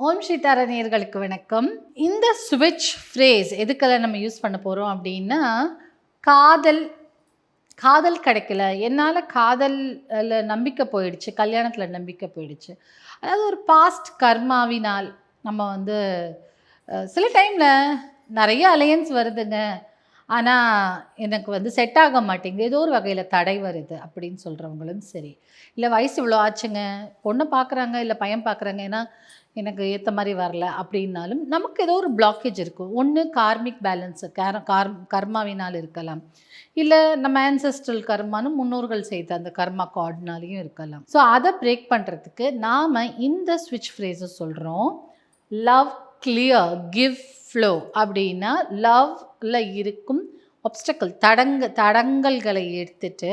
ஓம் சீதாரணியர்களுக்கு வணக்கம். இந்த ஸ்விட்ச் ஃப்ரேஸ் எதுக்கெல்லாம் நம்ம யூஸ் பண்ண போகிறோம் அப்படின்னா காதல் காதல் கிடைக்கல. என்னால் காதலில் நம்பிக்கை போயிடுச்சு கல்யாணத்தில் நம்பிக்கை போயிடுச்சு. அதாவது ஒரு பாஸ்ட் கர்மாவினால் நம்ம வந்து சில டைமில் நிறைய அலையன்ஸ் வருதுங்க. ஆனால் எனக்கு வந்து செட் ஆக மாட்டேங்குது. ஏதோ ஒரு வகையில் தடை வருது அப்படின்னு சொல்கிறவங்களும் சரி. இல்லை வயசு இவ்வளோ ஆச்சுங்க. பொண்ணை பார்க்குறாங்க இல்லை பையன் பார்க்குறாங்க ஏன்னா எனக்கு ஏற்ற மாதிரி வரல அப்படின்னாலும் நமக்கு ஏதோ ஒரு பிளாக்கேஜ் இருக்கும். ஒன்று கார்மிக் பேலன்ஸு கேர கார் கர்மாவினால் இருக்கலாம். இல்லை நம்ம ஆன்சஸ்ட்ரல் கர்மான்னு முன்னோர்கள் செய்த அந்த கர்மா கார்டுனாலையும் இருக்கலாம். ஸோ அதை பிரேக் பண்ணுறதுக்கு நாம் இந்த ஸ்விட்ச் ஃப்ரேஸை சொல்கிறோம் லவ் கிளியர் கிவ் ஃப்ளோ அப்படின்னா லவ்ல இருக்கும் ஒப்ஸ்டக்கல் தடங்க தடங்கல்களை எடுத்துட்டு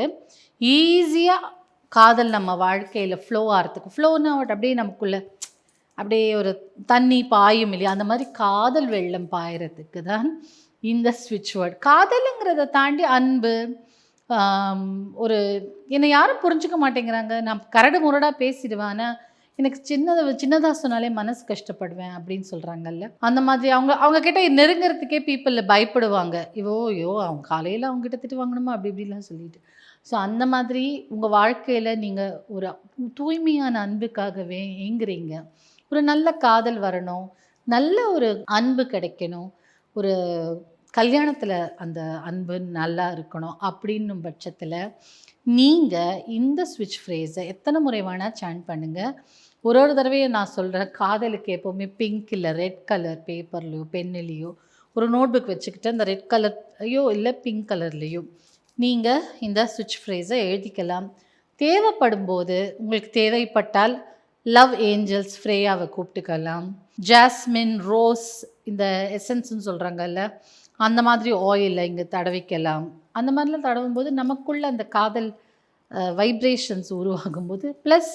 ஈஸியாக காதல் நம்ம வாழ்க்கையில் ஃப்ளோ ஆகிறதுக்கு ஃப்ளோன்னா அப்படியே நமக்குள்ள அப்படியே ஒரு தண்ணி பாயும் இல்லையா? அந்த மாதிரி காதல் வெள்ளம் பாயறதுக்கு தான் இந்த ஸ்விட்ச் வேர்ட் காதலுங்கிறத தாண்டி அன்பு ஒரு என்னை யாரும் புரிஞ்சுக்க மாட்டேங்கிறாங்க. நான் கரடு முரடாக பேசிடுவேன். ஆனால் எனக்கு சின்னதை சின்னதாக சொன்னாலே மனசு கஷ்டப்படுவேன் அப்படின்னு சொல்கிறாங்கல்ல அந்த மாதிரி அவங்க அவங்க கிட்ட நெருங்கிறதுக்கே பீப்புளில் பயப்படுவாங்க. இவோ ஐயோ அவங்க காலையில் அவங்க கிட்ட திட்டு வாங்கணுமா? அப்படி இப்படிலாம் சொல்லிட்டு. ஸோ அந்த மாதிரி உங்கள் வாழ்க்கையில் நீங்கள் ஒரு தூய்மையான அன்புக்காகவே ஏங்குறீங்க. ஒரு நல்ல காதல் வரணும். நல்ல ஒரு அன்பு கிடைக்கணும். ஒரு கல்யாணத்தில் அந்த அன்பு நல்லா இருக்கணும் அப்படின்னும் பட்சத்தில் நீங்கள் இந்த ஸ்விட்ச் ஃப்ரேஸை எத்தனை முறை வேணால் சேன் பண்ணுங்கள் ஒரு ஒரு தடவையும் நான் சொல்கிறேன் காதலுக்கு எப்போவுமே பிங்க் இல்லை ரெட் கலர் பேப்பர்லையோ பென்னிலையோ ஒரு நோட்புக் வச்சுக்கிட்டு அந்த ரெட் கலர்லையோ இல்லை பிங்க் கலர்லேயோ நீங்கள் இந்த ஸ்விட்ச் ஃப்ரேஸை எழுதிக்கலாம். தேவைப்படும் போது உங்களுக்கு தேவைப்பட்டால் லவ் ஏஞ்சல்ஸ் ஃப்ரேயாவை கூப்பிட்டுக்கலாம். ஜாஸ்மின் ரோஸ் இந்த எசன்ஸ்ன்னு சொல்கிறாங்கல்ல அந்த மாதிரி ஆயிலை இங்கே தடவிக்கலாம். அந்த மாதிரிலாம் தடவும் போது நமக்குள்ள அந்த காதல் வைப்ரேஷன்ஸ் உருவாகும்போது plus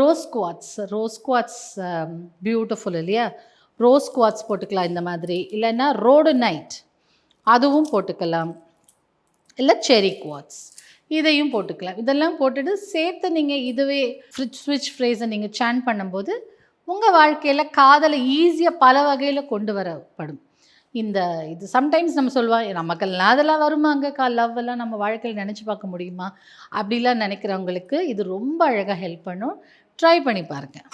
rose quartz rose quartz beautiful இல்லையா? ரோஸ் குவாட்ஸ் போட்டுக்கலாம் இந்த மாதிரி. இல்லைன்னா ரோடு நைட் அதுவும் போட்டுக்கலாம். இல்லை செரி குவாட்ஸ் இதையும் போட்டுக்கலாம். இதெல்லாம் போட்டுட்டு சேர்த்து நீங்கள் இதுவே ஃப்ரிட்ஜ் ஸ்விட்ச் ஃப்ரேஸை நீங்கள் சேன் பண்ணும்போது உங்கள் வாழ்க்கையில் காதலை ஈஸியாக பல வகையில் கொண்டு வரப்படும். இந்த இது சம்டைம்ஸ் நம்ம சொல்லுவாள் நமக்கெல்லாம் அதெல்லாம் வருமாங்க கா லவ் எல்லாம் நம்ம வாழ்க்கையில் நினச்சி பார்க்க முடியுமா? அப்படிலாம் நினைக்கிறவங்களுக்கு இது ரொம்ப அழகாக ஹெல்ப் பண்ணும். ட்ரை பண்ணி பாருங்கள்